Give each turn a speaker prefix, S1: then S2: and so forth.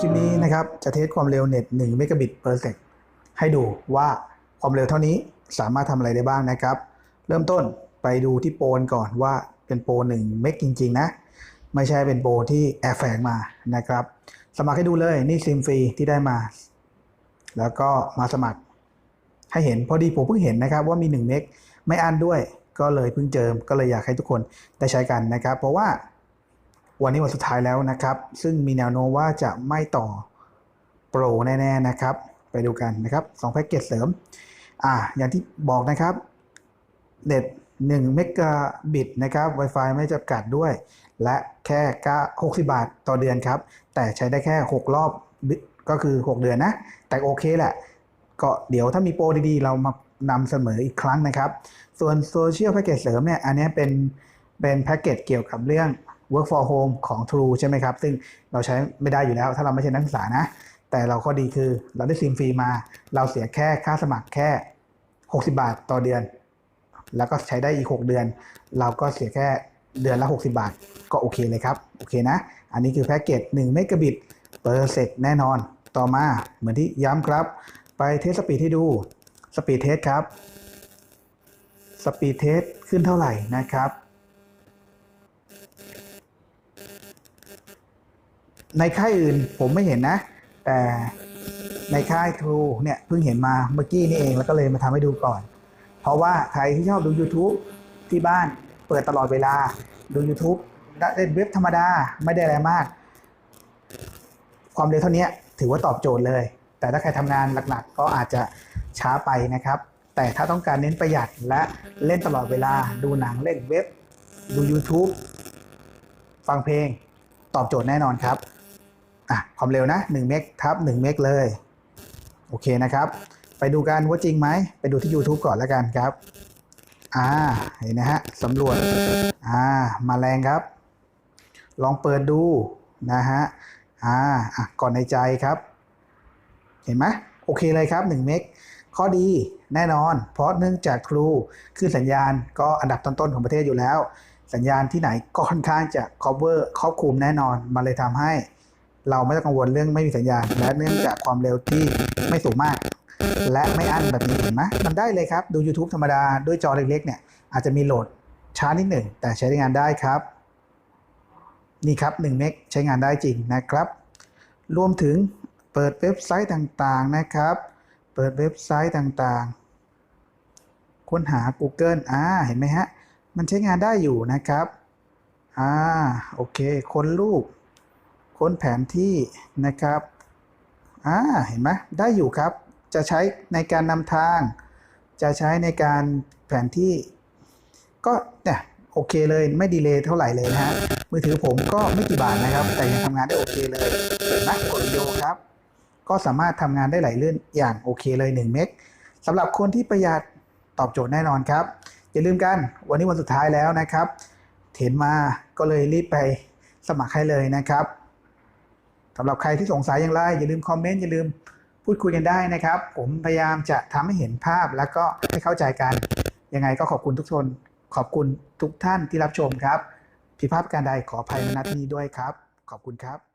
S1: คลิปนี้นะครับจะเทสความเร็วเน็ต1เมกะบิต per sec ให้ดูว่าความเร็วเท่านี้สามารถทำอะไรได้บ้างนะครับ เริ่มต้นไปดูที่โปรก่อนว่าเป็นโปร1เมกจริง ๆ นะ ไม่ใช่เป็นโปรที่แอบแฝงมานะครับ สมัครให้ดูเลยนี่ซิมฟรีที่ได้มา แล้วก็มาสมัคร ให้เห็นพอดีผมเพิ่งเห็นนะครับว่ามี1เมกไม่อันด้วยก็เลยเพิ่งเจอก็เลยอยากให้ทุกคนได้ใช้กันนะครับ เพราะว่า วันนี้วันสุดท้ายแล้วนะครับ ซึ่งมีแนวโน้มว่าจะไม่ต่อโปรแน่ๆนะครับ ไปดูกันนะครับ2แพ็กเกจเสริม อ่า อย่างที่บอกนะครับ เน็ต1เมกะบิตนะครับ Wi-Fi ไม่จำกัดด้วย และแค่60 บาทต่อเดือนครับ แต่ใช้ได้แค่ 6 รอบก็คือ 6 เดือนนะ แต่โอเคแหละ ก็เดี๋ยวถ้ามีโปรดีๆ เรามานำเสมออีกครั้งนะครับ ส่วนโซเชียลแพ็กเกจเสริมเนี่ย อันนี้เป็นเป็นแพ็กเกจเกี่ยวกับเรื่อง work for home ของ True ใช่ไหมครับ ซึ่งเราใช้ไม่ได้อยู่แล้ว ถ้าเราไม่ใช่นักศึกษานะ แต่เราก็ดีคือเราได้ซิมฟรีมา เราเสียแค่ค่าสมัครแค่ 60 บาทต่อเดือน แล้วก็ใช้ได้อีก 6 เดือน เราก็เสียแค่เดือนละ 60 บาท ก็โอเคเลยครับ โอเคนะ อันนี้คือแพ็กเกจ1เมกะบิตเปอร์เซกแน่นอน ต่อมาเหมือนที่ย้ำครับ ไปเทสสปีดให้ดูสปีดเทสครับสปีดเทสขึ้นเท่าไหร่นะครับ ในค่ายอื่นผมไม่เห็นนะ แต่ในค่าย True เนี่ยเพิ่งเห็นมาเมื่อกี้นี่เองแล้วก็เลยมาทำให้ดูก่อน เพราะว่าใครที่ชอบดู YouTube ที่บ้านเปิดตลอดเวลาดู YouTube เล่นเว็บธรรมดาไม่ได้อะไรมาก ความเร็วเท่านี้ถือว่าตอบโจทย์เลย แต่ถ้าใครทำงานหนักๆ ก็อาจจะช้าไปนะครับ แต่ถ้าต้องการเน้นประหยัดและเล่นตลอดเวลาดูหนังเล่นเว็บ ดู YouTube ฟังเพลงตอบโจทย์แน่นอนครับ อะความเร็วนะ1เมกทับ1เมกเลย โอเคนะครับ ไปดูกันว่าจริงไหม ไปดูที่ YouTube ก่อนแล้วกันครับ อ่า เห็นนะฮะสำรวจ อ่า มาแรงครับ ลองเปิดดูนะฮะ อ่า อะ ก่อนในใจครับ เห็นไหมโอเคเลยครับ1เมกข้อดีแน่นอน เพราะเนื่องจากครูคือสัญญาณก็อันดับต้นๆของประเทศอยู่แล้ว สัญญาณที่ไหนก็ค่อนข้างจะ cover ครอบคลุมแน่นอน มันเลยทำให้ เราไม่ต้องกังวลเรื่องไม่มีสัญญาณ และเนื่องจากความเร็วที่ไม่สูงมาก และไม่อั้นแบบนี้เห็นไหมมันได้เลยครับ ดู YouTube ธรรมดาด้วยจอเล็กๆเนี่ยอาจจะมีโหลดช้านิดหนึ่ง แต่ใช้งานได้ครับ นี่ครับ1เมกใช้งานได้จริงนะครับ รวมถึงเปิดเว็บไซต์ต่างๆนะครับ เปิดเว็บไซต์ต่างๆ ค้นหา Google อ่าเห็นไหมฮะ มันใช้งานได้อยู่นะครับ อ่าโอเค ค้นรูป ค้นแผนที่นะครับอ่าเห็นไหมได้อยู่ครับ จะใช้ในการนำทาง จะใช้ในการแผนที่ ก็เนี่ยโอเคเลยไม่ดีเลย์เท่าไหร่เลยนะฮะมือถือผมก็ไม่กี่บาทนะครับ แต่ยังทำงานได้โอเคเลยนไหมกดวิดีโอครับ ก็สามารถทำงานได้ไหลลื่นอย่างโอเคเลย 1 เมกสำหรับคนที่ประหยัดตอบโจทย์แน่นอนครับ อย่าลืมกันวันนี้วันสุดท้ายแล้วนะครับเห็นมาก็เลยรีบไปสมัครให้เลยนะครับ สำหรับใครที่สงสัยอย่างไร อย่าลืมคอมเมนต์อย่าลืมพูดคุยกันได้นะครับ ผมพยายามจะทำให้เห็นภาพแล้วก็ให้เข้าใจกัน ยังไงก็ขอบคุณทุกคนขอบคุณทุกท่านที่รับชมครับผิดพลาดประการใดขออภัยมาณที่นี้ด้วยครับ ขอบคุณครับ